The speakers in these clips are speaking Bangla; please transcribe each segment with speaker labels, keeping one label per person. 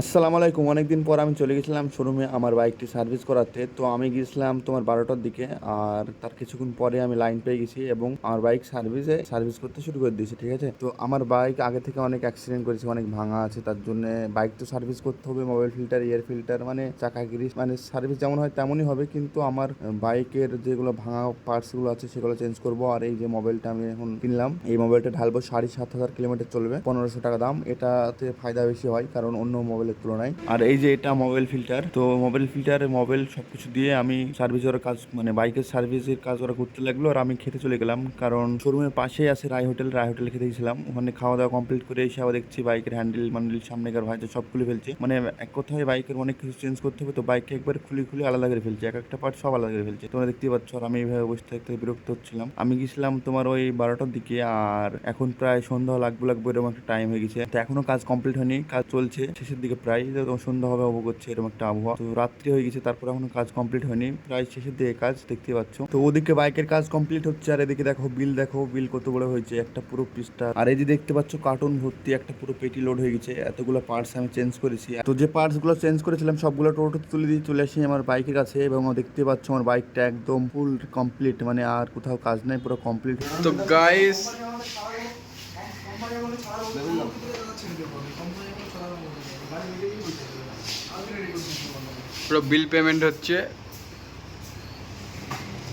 Speaker 1: আসসালামু আলাইকুম। অনেকদিন পর আমি চলে গেছিলাম শোরুমে আমার বাইকটি সার্ভিস করাতে। তো আমি গিয়েছিলাম তোমার বারোটার দিকে আর তার কিছুক্ষণ পরে আমি লাইন পেয়ে গেছি এবং আমার বাইক সার্ভিসে সার্ভিস করতে শুরু করে দিয়েছি, ঠিক আছে? তো আমার বাইক আগে থেকে অনেক অ্যাক্সিডেন্ট করেছে, অনেক ভাঙা আছে, তার জন্য বাইক তো সার্ভিস করতে হবে মোবাইল ফিল্টার এয়ার ফিল্টার মানে চাকা গ্রিস মানে সার্ভিস যেমন হয় তেমনই হবে। কিন্তু আমার বাইকের যেগুলো ভাঙা পার্টসগুলো আছে সেগুলো চেঞ্জ করব আর এই যে মোবাইলটা আমি এখন কিনলাম, এই মোবাইলটা ঢালবো সাড়ে সাত হাজার কিলোমিটার চলবে, পনেরোশো টাকা দাম। এটাতে ফায়দা বেশি হয়, কারণ অন্য মোবাইলের তুলনায়। আর এই যে এটা মোবাইল ফিল্টার তো মোবাইল ফিল্টার মোবাইল সবকিছু দিয়ে আমি সার্ভিস ওর কাজ মানে বাইকের সার্ভিসের কাজ ওরা করতে লাগল আর আমি খেতে চলে গেলাম। কারণ শোরুমের পাশেই আছে রায় হোটেল, রায় হোটেলে খেতে গেছিলাম। ওখানে খাওয়া দাওয়া কমপ্লিট করে এসে আবার দেখছি বাইকের হ্যান্ডেল ম্যান্ডেল সামনেকার ভাইতে সব খুলে ফেলছে। মানে এক কথায় বাইকের অনেক কিছু চেঞ্জ করতে হবে, তো বাইককে একবার খুলে খুলে আলাদা করে ফেলছে। এক একটা পার্ট সব আলাদা করে ফেলছে। তোমরা দেখতেই পাচ্ছ আর আমি এইভাবে বসে থাকতে বিরক্ত হচ্ছিলাম। আমি গেছিলাম তোমার ওই বারোটার দিকে আর এখন প্রায় সন্ধ্যা লাগবো লাগবো এরকম একটা টাইম হয়ে গেছে। তো এখনও কাজ কমপ্লিট হয়নি, কাজ চলছে, শেষের দিকে প্রায় সন্ধ্যা হবে হব করছে এরকম একটা আবহাওয়া। তো রাত্রি হয়ে গেছে তারপর এখনও কাজ কমপ্লিট হয়নি। প্রায় শেষের দিকে কাজ দেখতে পাচ্ছ। তো ওদিকে বাইকের কাজ কমপ্লিট হচ্ছে আর এদিকে দেখো বিল দেখো বিল কত বড় হয়েছে একটা পুরো পৃষ্ঠা। আর এই যে দেখতে পাচ্ছ কার্টুন ভর্তি একটা পুরো পেটি লোড হয়ে গেছে এতগুলো পার্টস আমি চেঞ্জ করেছি। তো যে পার্টসগুলো চেঞ্জ করেছিলাম সবগুলো টোটো তুলে দিয়ে চলে আসি আমার বাইকের কাছে এবং দেখতে পাচ্ছ আমার বাইকটা একদম ফুল কমপ্লিট মানে আর কোথাও কাজ নাই পুরো কমপ্লিট
Speaker 2: তো গাইস পুরো বিল পেমেন্ট হচ্ছে।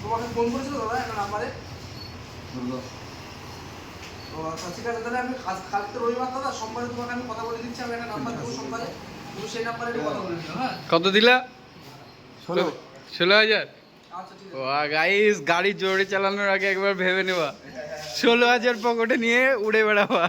Speaker 3: তোমাকে ফোন করেছিল দাদা একটা নাম্বারে ও আচ্ছা ঠিক আছে তাহলে আমি কালকে রবিবার দাদা সোমবারে তোমাকে আমি কথা বলে দিচ্ছি আমি একটা নাম্বার দেবো সোমবারে। তুমি সেই নাম্বারে কথা বলে হ্যাঁ?
Speaker 2: কত দিলা?
Speaker 1: ষোলো।
Speaker 2: ষোলো হাজার?
Speaker 3: আচ্ছা ঠিক আছে।
Speaker 2: গাইস গাড়ি জোরে চালানোর আগে একবার ভেবে নেবা ষোলো হাজার পকেটে নিয়ে উড়ে বেড়াবা